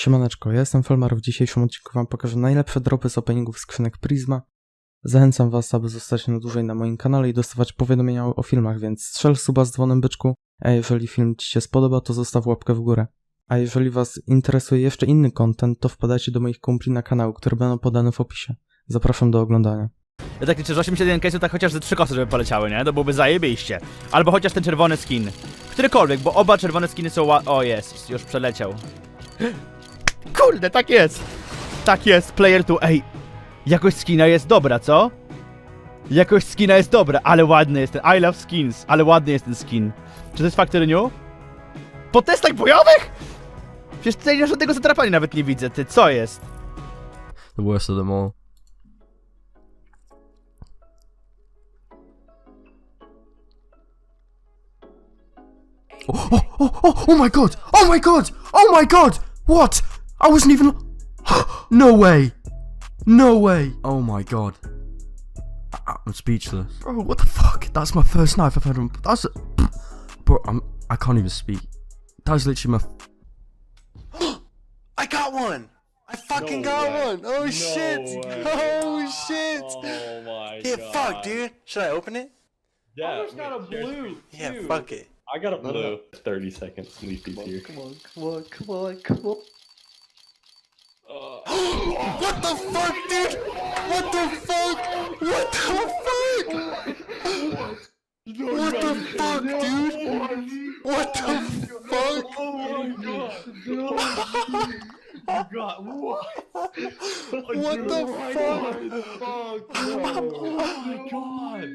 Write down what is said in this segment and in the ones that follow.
Siemaneczko, ja jestem Felmar, w dzisiejszym odcinku wam pokażę najlepsze dropy z openingów skrzynek Prisma. Zachęcam was, aby zostać na dłużej na moim kanale i dostawać powiadomienia o filmach, więc strzel suba z dzwonem byczku, a jeżeli film ci się spodoba, to zostaw łapkę w górę. A jeżeli was interesuje jeszcze inny content, to wpadajcie do moich kumpli na kanał, które będą podane w opisie. Zapraszam do oglądania. Ja tak liczę, że 81 case'ów tak chociaż ze trzy kosy, żeby poleciały, nie? To byłoby zajebiście. Albo chociaż ten czerwony skin. Którykolwiek, bo oba czerwone skiny są ła... O, jest, już przeleciał. Kurde, tak jest! Tak jest, player 2, ej! Jakość skina jest dobra, co? Jakość skina jest dobra, ale ładny jest ten. I love skins, ale ładny jest ten skin. Czy to jest Factory New? Po testach bojowych? Przecież tutaj żadnego zatrapania nawet nie widzę, ty, co jest? the worst of them all. Oh, oh, oh, oh, oh my god! Oh my god! Oh my god! What? I wasn't even. no way! No way! Oh my god. I- I'm speechless. Bro, what the fuck? That's my first knife I've had. on- That's. Bro, I'm. I can't even speak. That's literally my. I got one! I fucking got one! Oh shit! Oh shit! Oh my yeah, god. fuck, dude. Should I open it? Yeah, Almost got a blue. Yeah, too. fuck it. I got a No, no. blue. 30 seconds. Leafy's here. Come on, come on, come on, come on. What the fuck, dude? What the fuck? What the fuck? What the fuck, dude? What the fuck? Oh my god! Oh god, what? What the fuck? Oh my god!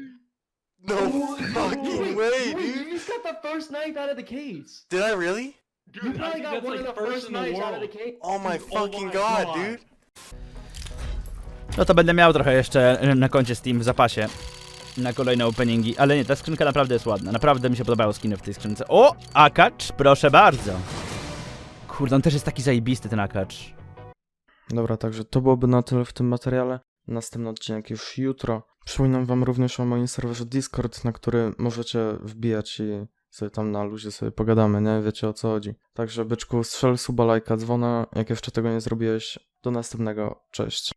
No fucking way, Wait, you just got the first knife out of the case. Did I really? You Dude, I probably got one like of the first knives out of the case. Oh my Oh fucking my god, God. dude. No to będę miał trochę jeszcze na koncie Steam w zapasie na kolejne openingi, ale nie, ta skrzynka naprawdę jest ładna. Naprawdę mi się podobały skiny w tej skrzynce. O, akacz, proszę bardzo. Kurde, on też jest taki zajebisty ten akacz. Dobra, także to byłoby na tyle w tym materiale. Następny odcinek już jutro. Przypominam wam również o moim serwerze Discord, na który możecie wbijać i sobie tam na luzie sobie pogadamy, nie? Wiecie o co chodzi. Także byczku, strzel suba, lajka, dzwona, jak jeszcze tego nie zrobiłeś. Do następnego, cześć.